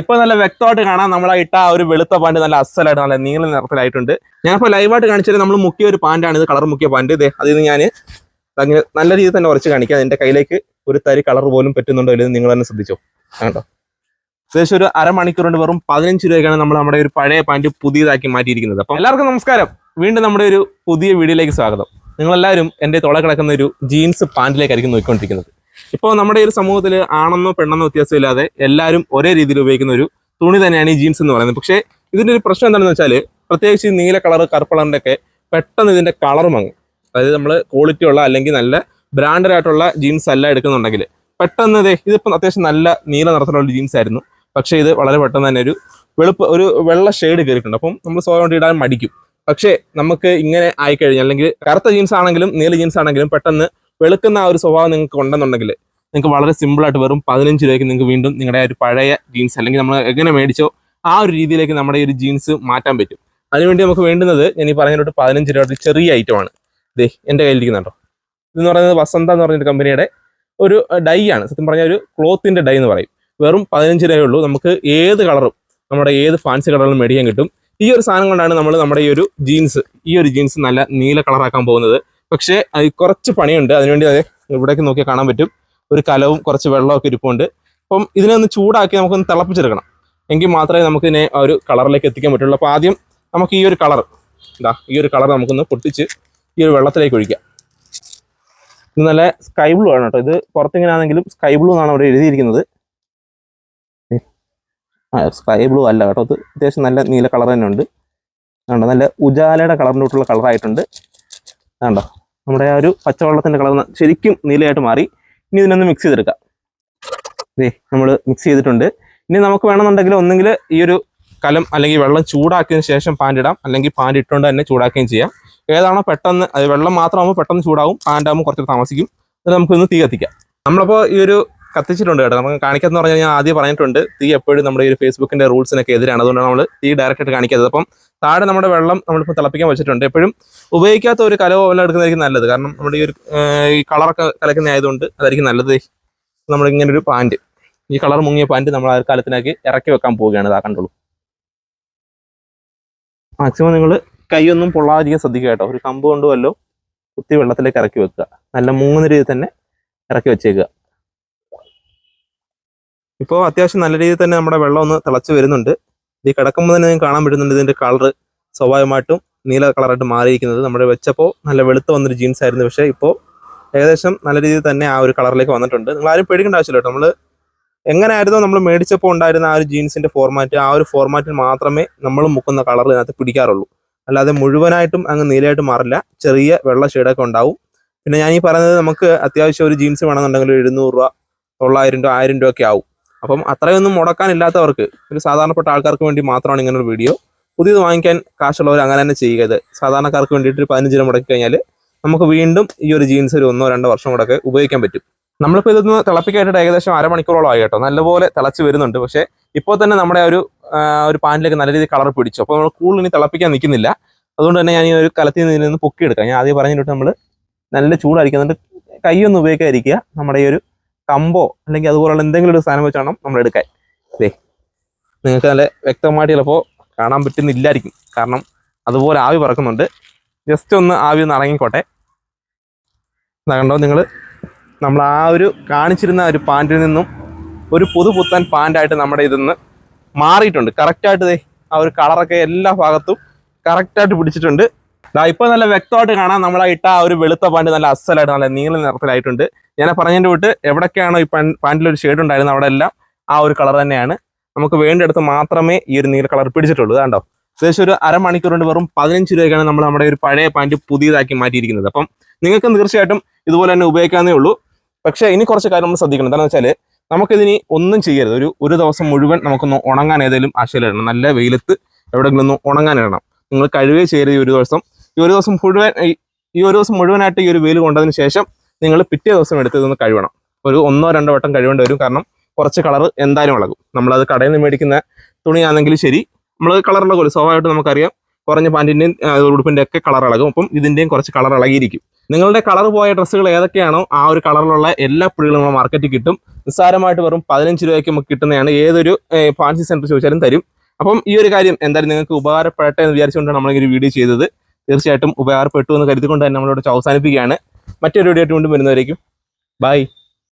ഇപ്പൊ നല്ല വ്യക്തമായിട്ട് കാണാം നമ്മളെ ഇട്ട ആ ഒരു വെളുത്ത പാന്റ് നല്ല അസലായിട്ട് നല്ല നീല നിറത്തിലായിട്ടുണ്ട്. ഞാനിപ്പോ ലൈവായിട്ട് കാണിച്ചത് നമ്മൾ മുക്കിയ ഒരു പാന്റാണ് ഇത് കളർ മുക്കിയ പാന്റ്. ഇതേ അതിൽ നിന്ന് ഞാൻ അങ്ങനെ നല്ല രീതിയിൽ തന്നെ ഉറച്ച് കാണിക്കാം. എന്റെ കയ്യിലേക്ക് ഒരു തരി കളർ പോലും പറ്റുന്നുണ്ടോ ഇല്ലെന്ന് നിങ്ങൾ തന്നെ ശ്രദ്ധിച്ചോ. കണ്ടോ? ഏകദേശം ഒരു അരമണിക്കൂർ കൊണ്ട് വെറും പതിനഞ്ച് രൂപയ്ക്കാണ് നമ്മൾ നമ്മുടെ ഒരു പഴയ പാന്റ് പുതിയതാക്കി മാറ്റിയിരിക്കുന്നത്. അപ്പം എല്ലാവർക്കും നമസ്കാരം. വീണ്ടും നമ്മുടെ ഒരു പുതിയ വീഡിയോയിലേക്ക് സ്വാഗതം. നിങ്ങളെല്ലാവരും എന്റെ തുള കിടക്കുന്ന ഒരു ജീൻസ് പാന്റിലേക്കായിരിക്കും നോക്കിക്കൊണ്ടിരിക്കുന്നത്. ഇപ്പോൾ നമ്മുടെ ഈ ഒരു സമൂഹത്തിൽ ആണെന്നോ പെണ്ണെന്നോ വ്യത്യാസമില്ലാതെ എല്ലാവരും ഒരേ രീതിയിൽ ഉപയോഗിക്കുന്ന ഒരു തുണി തന്നെയാണ് ഈ ജീൻസ് എന്ന് പറയുന്നത്. പക്ഷേ ഇതിന്റെ ഒരു പ്രശ്നം എന്താണെന്ന് വെച്ചാൽ പ്രത്യേകിച്ച് നീല കളർ കറുപ്പ് കളറിന്റെ ഒക്കെ പെട്ടെന്ന് ഇതിന്റെ കളർ മങ്ങും. അതായത് നമ്മൾ ക്വാളിറ്റി ഉള്ള അല്ലെങ്കിൽ നല്ല ബ്രാൻഡഡ് ആയിട്ടുള്ള ജീൻസ് അല്ല എടുക്കുന്നുണ്ടെങ്കിൽ പെട്ടെന്ന് ഇതേ ഇതിപ്പോൾ അത്യാവശ്യം നല്ല നീല നിറത്തിലുള്ള ജീൻസ് ആയിരുന്നു. പക്ഷേ ഇത് വളരെ പെട്ടെന്ന് തന്നെ ഒരു വെളുപ്പ് ഒരു വെള്ള ഷെയ്ഡ് കയറിയിട്ടുണ്ട്. അപ്പം നമ്മൾ സ്വയം ഇടാൻ മടിക്കും. പക്ഷേ നമുക്ക് ഇങ്ങനെ ആയിക്കഴിഞ്ഞാൽ അല്ലെങ്കിൽ കറുത്ത ജീൻസ് ആണെങ്കിലും നീല ജീൻസ് ആണെങ്കിലും പെട്ടെന്ന് വെളുക്കുന്ന ആ ഒരു സ്വഭാവം നിങ്ങൾക്ക് ഉണ്ടെന്നുണ്ടെങ്കിൽ നിങ്ങൾക്ക് വളരെ സിമ്പിളായിട്ട് വെറും പതിനഞ്ച് രൂപയ്ക്ക് നിങ്ങൾക്ക് വീണ്ടും നിങ്ങളുടെ ഒരു പഴയ ജീൻസ് അല്ലെങ്കിൽ നമ്മൾ എങ്ങനെ മേടിച്ചോ ആ ഒരു രീതിയിലേക്ക് നമ്മുടെ ഈ ഒരു ജീൻസ് മാറ്റാൻ പറ്റും. അതിനുവേണ്ടി നമുക്ക് വേണ്ടുന്നത് ഞാൻ ഈ പറഞ്ഞൊരു പതിനഞ്ച് രൂപയുടെ ചെറിയ ഐറ്റമാണ് ദേ എന്റെ കയ്യിലിരിക്കുന്നുണ്ടോ? ഇതെന്ന് പറയുന്നത് വസന്ത എന്ന് പറഞ്ഞൊരു കമ്പനിയുടെ ഒരു ഡൈ ആണ്. സത്യം പറഞ്ഞാൽ ഒരു ക്ലോത്തിന്റെ ഡൈ എന്ന് പറയും. വെറും പതിനഞ്ച് രൂപയേ ഉള്ളൂ. നമുക്ക് ഏത് കളറും നമ്മുടെ ഏത് ഫാൻസി കളറിലും മേടിക്കാൻ കിട്ടും. ഈ ഒരു സാധനം കൊണ്ടാണ് നമ്മൾ നമ്മുടെ ഈ ഒരു ജീൻസ് ഈ ഒരു ജീൻസ് നല്ല നീല കളറാക്കാൻ പോകുന്നത്. പക്ഷേ അത് കുറച്ച് പണിയുണ്ട്. അതിനുവേണ്ടി അതെ ഇവിടേക്ക് നോക്കിയാൽ കാണാൻ പറ്റും. ഒരു കലവും കുറച്ച് വെള്ളമൊക്കെ ഇരിപ്പുണ്ട്. അപ്പം ഇതിനെ ഒന്ന് ചൂടാക്കി നമുക്കൊന്ന് തിളപ്പിച്ചെടുക്കണം. എങ്കിൽ മാത്രമേ നമുക്കിതിനെ ആ ഒരു കളറിലേക്ക് എത്തിക്കാൻ പറ്റുള്ളൂ. അപ്പോൾ ആദ്യം നമുക്ക് ഈ ഒരു കളർ ഇതാ ഈ ഒരു കളർ നമുക്കൊന്ന് പൊട്ടിച്ച് ഈ ഒരു വെള്ളത്തിലേക്ക് ഒഴിക്കാം. ഇത് നല്ല സ്കൈ ബ്ലൂ ആണ് കേട്ടോ. ഇത് പുറത്തിങ്ങനെ ആണെങ്കിലും സ്കൈ ബ്ലൂ എന്നാണ് അവിടെ എഴുതിയിരിക്കുന്നത്. ആ സ്കൈ ബ്ലൂ അല്ല കേട്ടോ. അത് അത്യാവശ്യം നല്ല നീല കളർ തന്നെ ഉണ്ട്. കണ്ടോ? നല്ല ഉജാലയുടെ കളറിന്റെ കൂട്ടുള്ള കളറായിട്ടുണ്ട്. കണ്ടോ? നമ്മുടെ ആ ഒരു പച്ചവെള്ളത്തിന്റെ കളർ ശരിക്കും നീലയായിട്ട് മാറി. ഇനി ഇതിനൊന്ന് മിക്സ് ചെയ്തെടുക്കാം. ഇതേ നമ്മൾ മിക്സ് ചെയ്തിട്ടുണ്ട്. ഇനി നമുക്ക് വേണമെന്നുണ്ടെങ്കിൽ ഒന്നെങ്കിൽ ഈ ഒരു കലം അല്ലെങ്കിൽ വെള്ളം ചൂടാക്കിയതിന് ശേഷം പാന്റിടാം അല്ലെങ്കിൽ പാന്റ് ഇട്ടുകൊണ്ട് തന്നെ ചൂടാക്കുകയും ചെയ്യാം. ഏതാണോ പെട്ടെന്ന് അത് വെള്ളം മാത്രമാകുമ്പോൾ പെട്ടെന്ന് ചൂടാവും പാന്റാകുമ്പോൾ കുറച്ച് താമസിക്കും. അത് നമുക്കൊന്ന് തീ കത്തിക്കാം. നമ്മളിപ്പോൾ ഈ ഒരു കത്തിച്ചിട്ടുണ്ട് കേട്ടോ. നമുക്ക് കാണിക്കാന്ന് പറഞ്ഞാൽ ഞാൻ ആദ്യം പറഞ്ഞിട്ടുണ്ട് തീ എപ്പോഴും നമ്മുടെ ഈ ഫേസ്ബുക്കിന്റെ റൂൾസിനൊക്കെ എതിരാണ്. അതുകൊണ്ടാണ് നമ്മൾ തീ ഡയറക്റ്റ് ആയിട്ട് കാണിക്കാത്തത്. അപ്പം താഴെ നമ്മുടെ വെള്ളം നമ്മളിപ്പോൾ തിളപ്പിക്കാൻ വെച്ചിട്ടുണ്ട്. എപ്പോഴും ഉപയോഗിക്കാത്ത ഒരു കലവോ എല്ലാം എടുക്കുന്നതായിരിക്കും നല്ലത്. കാരണം നമ്മുടെ ഈ ഒരു ഈ കളറൊക്കെ കലക്കുന്ന ആയതുകൊണ്ട് അതായിരിക്കും നല്ലത്. നമ്മളിങ്ങനെ ഒരു പാന്റ് ഈ കളർ മുങ്ങിയ പാന്റ് നമ്മൾ ആ കാലത്തിനാക്കി ഇറക്കി വെക്കാൻ പോവുകയാണ്. ഇതാ കണ്ടോളൂ മാക്സിമം നിങ്ങൾ കൈയൊന്നും പൊള്ളാതിരിക്കാൻ ശ്രദ്ധിക്കുക കേട്ടോ. ഒരു കമ്പ് കൊണ്ട് വല്ലോ കുത്തി വെള്ളത്തിലേക്ക് ഇറക്കി വെക്കുക. നല്ല മൂന്ന് രീതിയിൽ തന്നെ ഇറക്കി വെച്ചേക്കുക. ഇപ്പോൾ അത്യാവശ്യം നല്ല രീതിയിൽ തന്നെ നമ്മുടെ വെള്ളം ഒന്ന് തിളച്ച് വരുന്നുണ്ട്. ഇത് കിടക്കുമ്പോൾ തന്നെ കാണാൻ പറ്റുന്നുണ്ട് ഇതിന്റെ കളർ സ്വാഭാവികമായിട്ടും നീല കളറായിട്ട് മാറിയിരിക്കുന്നത്. നമ്മൾ വെച്ചപ്പോൾ നല്ല വെളുത്ത് വന്നൊരു ജീൻസ് ആയിരുന്നു. പക്ഷേ ഇപ്പോൾ ഏകദേശം നല്ല രീതിയിൽ തന്നെ ആ ഒരു കളറിലേക്ക് വന്നിട്ടുണ്ട്. നിങ്ങൾ ആരും പേടിക്കേണ്ട ആവശ്യമില്ല കേട്ടോ. നമ്മൾ എങ്ങനെയായിരുന്നോ നമ്മൾ മേടിച്ചപ്പോൾ ഉണ്ടായിരുന്ന ആ ഒരു ജീൻസിന്റെ ഫോർമാറ്റ് ആ ഒരു ഫോർമാറ്റിൽ മാത്രമേ നമ്മൾ മുക്കുന്ന കളർ ഇതിനകത്ത് പിടിക്കാറുള്ളൂ. അല്ലാതെ മുഴുവനായിട്ടും അങ്ങ് നീലയായിട്ട് മാറില്ല. ചെറിയ വെള്ള ഷെയ്ഡൊക്കെ ഉണ്ടാവും. പിന്നെ ഞാൻ ഈ പറയുന്നത് നമുക്ക് അത്യാവശ്യം ഒരു ജീൻസ് വേണമെന്നുണ്ടെങ്കിൽ എഴുന്നൂറ് രൂപ തൊള്ളായിരം രൂപ ആയിരം രൂപ ഒക്കെ ആവും. അപ്പം അത്രയൊന്നും മുടക്കാനില്ലാത്തവർക്ക് ഒരു സാധാരണപ്പെട്ട ആൾക്കാർക്ക് വേണ്ടി മാത്രമാണ് ഇങ്ങനെ ഒരു വീഡിയോ പുതിയത് വാങ്ങിക്കാൻ കാശുള്ളവർ അങ്ങനെ തന്നെ ചെയ്യുക. ഇത് സാധാരണക്കാർക്ക് വേണ്ടിയിട്ട് ഒരു പതിനഞ്ച് രൂപ മുടക്കി കഴിഞ്ഞാൽ നമുക്ക് വീണ്ടും ഈ ഒരു ജീൻസ് ഒരു ഒന്നോ രണ്ടോ വർഷം കൂടെ ഉപയോഗിക്കാൻ പറ്റും. നമ്മളിപ്പോൾ ഇതൊന്ന് തിളപ്പിക്കായിട്ട് ഏകദേശം അരമണിക്കൂറോളം ആയി കേട്ടോ. നല്ലപോലെ തിളച്ച് വരുന്നുണ്ട്. പക്ഷേ ഇപ്പോൾ തന്നെ നമ്മുടെ ഒരു ഒരു പാനിലേക്ക് നല്ല രീതിയിൽ കളർ പിടിച്ചു. അപ്പോൾ നമ്മൾ കൂടുതൽ ഇനി തിളപ്പിക്കാൻ നിൽക്കുന്നില്ല. അതുകൊണ്ട് തന്നെ ഞാൻ ഈ ഒരു കലത്തിൽ നിന്ന് പൊക്കിയെടുക്കാം. ഞാൻ ആദ്യം പറഞ്ഞിട്ട് നമ്മൾ നല്ല ചൂടായിരിക്കുന്നുണ്ട് കൈയൊന്നും ഉപയോഗിക്കാതിരിക്കുക. നമ്മുടെ ഈ ഒരു കമ്പോ അല്ലെങ്കിൽ അതുപോലുള്ള എന്തെങ്കിലും ഒരു സാധനം വെച്ച് വേണം നമ്മൾ എടുക്കാൻ. ദേ നിങ്ങൾക്ക് നല്ല വ്യക്തമായിട്ട് ചിലപ്പോൾ കാണാൻ പറ്റുന്നില്ലായിരിക്കും. കാരണം അതുപോലെ ആവി പറക്കുന്നുണ്ട്. ജസ്റ്റ് ഒന്ന് ആവി ഒന്ന് അടങ്ങിക്കോട്ടെ. ഇതാ കണ്ടോ നിങ്ങൾ നമ്മൾ ആ ഒരു കാണിച്ചിരുന്ന ഒരു പാന്റിൽ നിന്നും ഒരു പുതു പുത്തൻ പാന്റായിട്ട് നമ്മുടെ ഇതിന്ന് മാറിയിട്ടുണ്ട്. കറക്റ്റായിട്ട് ദേ ആ ഒരു കളറൊക്കെ എല്ലാ ഭാഗത്തും കറക്റ്റായിട്ട് പിടിച്ചിട്ടുണ്ട്. ദാ ഇപ്പൊ നല്ല വ്യക്തമായിട്ട് കാണാം നമ്മൾ ഇട്ട ആ ഒരു വെളുത്ത പാന്റ് നല്ല അസലായിട്ട് നല്ല നീല നിറത്തിലായിട്ടുണ്ട്. ഞാൻ പറഞ്ഞതിന്റെ വിട്ട് എവിടൊക്കെയാണോ ഈ പാന്റിൽ ഒരു ഷെയ്ഡ് ഉണ്ടായിരുന്നത് അവിടെ എല്ലാം ആ ഒരു കളർ തന്നെയാണ്. നമുക്ക് വേണ്ടിയെടുത്ത് മാത്രമേ ഈ ഒരു നീല കളർ പിടിച്ചിട്ടുള്ളൂ. കണ്ടോ ഏകദേശം ഒരു അരമണിക്കൂർ കൊണ്ട് വെറും പതിനഞ്ച് രൂപയ്ക്കാണ് നമ്മൾ നമ്മുടെ ഒരു പഴയ പാന്റ് പുതിയതാക്കി മാറ്റിയിരിക്കുന്നത്. അപ്പം നിങ്ങൾക്ക് തീർച്ചയായിട്ടും ഇതുപോലെ തന്നെ ഉപയോഗിക്കാവുന്നേ ഉള്ളൂ. പക്ഷേ ഇനി കുറച്ച് കാര്യം നമ്മൾ ശ്രദ്ധിക്കണം. എന്താണെന്ന് വെച്ചാൽ നമുക്കിതിനി ഒന്നും ചെയ്യരുത്. ഒരു ഒരു ദിവസം മുഴുവൻ നമുക്കൊന്ന് ഉണങ്ങാൻ ഏതെങ്കിലും ആശയിലിടണം നല്ല വെയിലത്ത് എവിടെയെങ്കിലും ഒന്ന് ഉണങ്ങാനിടണം നിങ്ങൾ കഴിവേ ചെയ്യരുത് ഈ ഒരു ദിവസം. ഈ ഒരു ദിവസം മുഴുവൻ ഈ ഒരു ദിവസം മുഴുവനായിട്ട് ഈ ഒരു വെയിൽ കൊണ്ടതിന് ശേഷം നിങ്ങൾ പിറ്റേ ദിവസം എടുത്ത് ഇതൊന്ന് കഴുകണം. ഒരു ഒന്നോ രണ്ടോ വട്ടം കഴുകേണ്ടി വരും. കാരണം കുറച്ച് കളർ എന്തായാലും ഇളകും. നമ്മളത് കടയിൽ നിന്ന് മേടിക്കുന്ന തുണിയാണെങ്കിലും ശരി. നമ്മൾ കളറുള്ള കളറിളകുമല്ലോ സ്വാഭാവികമായിട്ട് നമുക്കറിയാം. കുറഞ്ഞ പാന്റിന്റെയും ഉടുപ്പിന്റെ ഒക്കെ കളർ ഇളകും. അപ്പം ഇതിന്റെയും കുറച്ച് കളർ ഇളകിയിരിക്കും. നിങ്ങളുടെ കളർ പോയ ഡ്രസ്സുകൾ ഏതൊക്കെയാണോ ആ ഒരു കളറിലുള്ള എല്ലാ പുള്ളികളും നമ്മൾ മാർക്കറ്റിൽ കിട്ടും. നിസ്സാരമായിട്ട് വെറും പതിനഞ്ച് രൂപയ്ക്ക് നമുക്ക് കിട്ടുന്നതാണ്. ഏതൊരു ഫാൻസി സെന്റർ ചോദിച്ചാലും തരും. അപ്പം ഈ ഒരു കാര്യം എന്തായാലും നിങ്ങൾക്ക് ഉപകാരപ്പെടട്ടെ എന്ന് വിചാരിച്ചുകൊണ്ടാണ് നമ്മൾ ഈ ഒരു വീഡിയോ ചെയ്തത്. തീർച്ചയായിട്ടും ഉപകാരപ്പെട്ടു എന്ന് കരുതിക്കൊണ്ട് തന്നെ നമ്മളോട് അവസാനിപ്പിക്കുകയാണ് മറ്റൊരു വീഡിയോ ആയിട്ട് വീണ്ടും വരുന്നവരേക്കും. ബൈ